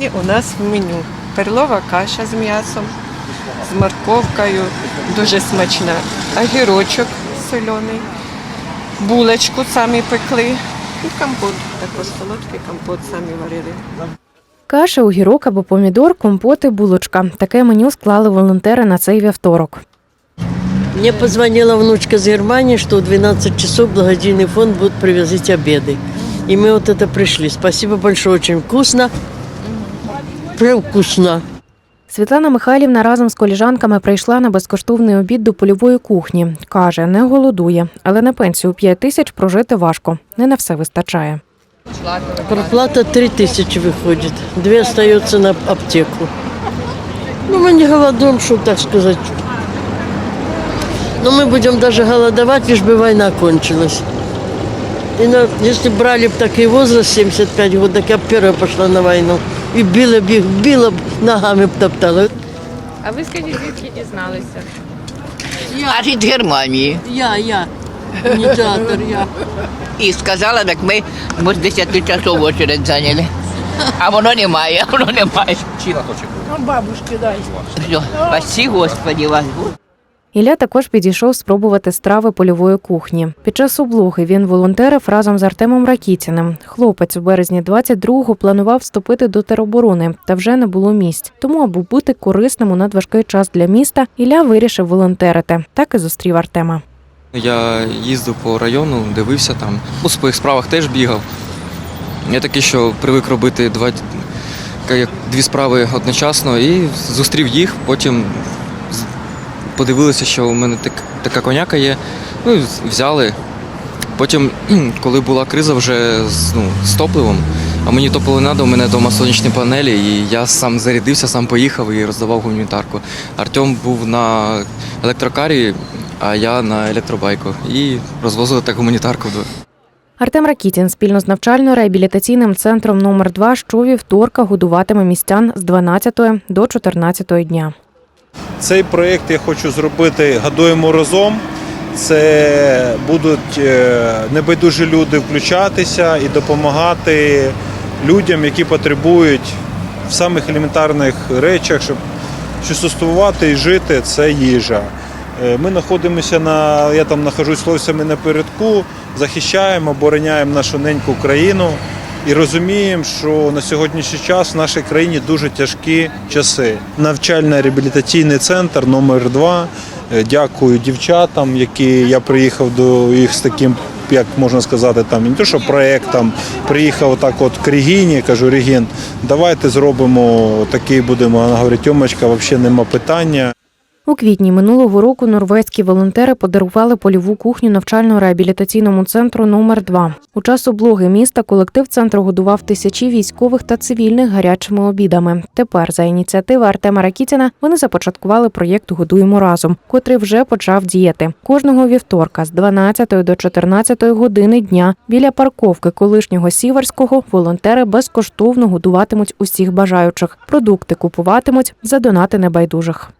І у нас в меню перлова каша з м'ясом, з морковкою, дуже смачна, огірочок соляний, булочку самі пекли і компот, також солодкий компот самі варили. Каша, огірок або помідор, компоти, булочка. Таке меню склали волонтери на цей вівторок. Мне позвонила внучка с Германии, что в 12 часов благодійный фонд будет привозить обеды. И мы вот это пришли. Спасибо большое, очень вкусно. Прям вкусно. Світлана Михайлівна разом з коліжанками прийшла на безкоштовний обід до польової кухні. Каже, не голодує, але на пенсію 5 тисяч прожити важко. Не на все вистачає. Проплата 3 тысячи выходит. Две остается на аптеку. Ну, мы не голодуем, что так сказать. Но мы будем даже голодовать, лишь бы война кончилась. И на, если брали бы такой возраст, 75 год, так я б первая пошла на войну. И била б их, била б, ногами б топтала. А ви скажіть, звідки дізналися? Аж із Германії. Я, я, инициатор, я. І сказала, так ми, ми з 10 часов очередь зайняли. А воно немає, а воно немає. Все, спасі Господі вас. Ілля також підійшов спробувати страви польової кухні. Під час облоги він волонтерив разом з Артемом Ракітіним. Хлопець у березні 22-го планував вступити до тероборони, та вже не було місць. Тому, аби бути корисним у надважкий час для міста, Ілля вирішив волонтерити. Так і зустрів Артема. Я їздив по району, дивився там. У своїх справах теж бігав. Я такий, що привик робити два, дві справи одночасно і зустрів їх, потім подивилися, що у мене так, така коняка є. Ну, взяли. Потім, коли була криза вже з, ну, з топливом, а мені топливо треба, у мене вдома сонячні панелі, і я сам зарядився, сам поїхав і роздавав гуманітарку. Артем був на електрокарі, а я на електробайку. І розвозили так гуманітарку. Артем Ракітін спільно з навчально-реабілітаційним центром номер 2 щовівторка годуватиме містян з 12 до 14 дня. Цей проєкт я хочу зробити Гадуємо разом. Це будуть е, небайдужі люди включатися і допомагати людям, які потребують в самих елементарних речах, щоб що существувати і жити це їжа. Е, Ми знаходимося на, я там нахожусь хлопцями напередку, захищаємо, обороняємо нашу неньку країну і розуміємо, що на сьогоднішній час в нашій країні дуже тяжкі часи. Навчально-реабілітаційний центр номер 2 Дякую дівчатам, які я приїхав до їх з таким. Як можна сказати, там не те, що проєктом, приїхав так от к Регіні, кажу, Регін, давайте зробимо такий будемо. Вона говорить, Тьомочка, взагалі нема питання. У квітні минулого року норвезькі волонтери подарували польову кухню навчально-реабілітаційному центру номер 2 У час облоги міста колектив центру годував тисячі військових та цивільних гарячими обідами. Тепер, за ініціативи Артема Ракітіна, вони започаткували проєкт Годуємо разом, котрий вже почав діяти. Кожного вівторка з 12 до 14 години дня біля парковки колишнього сіверського волонтери безкоштовно годуватимуть усіх бажаючих. Продукти купуватимуть за донати небайдужих.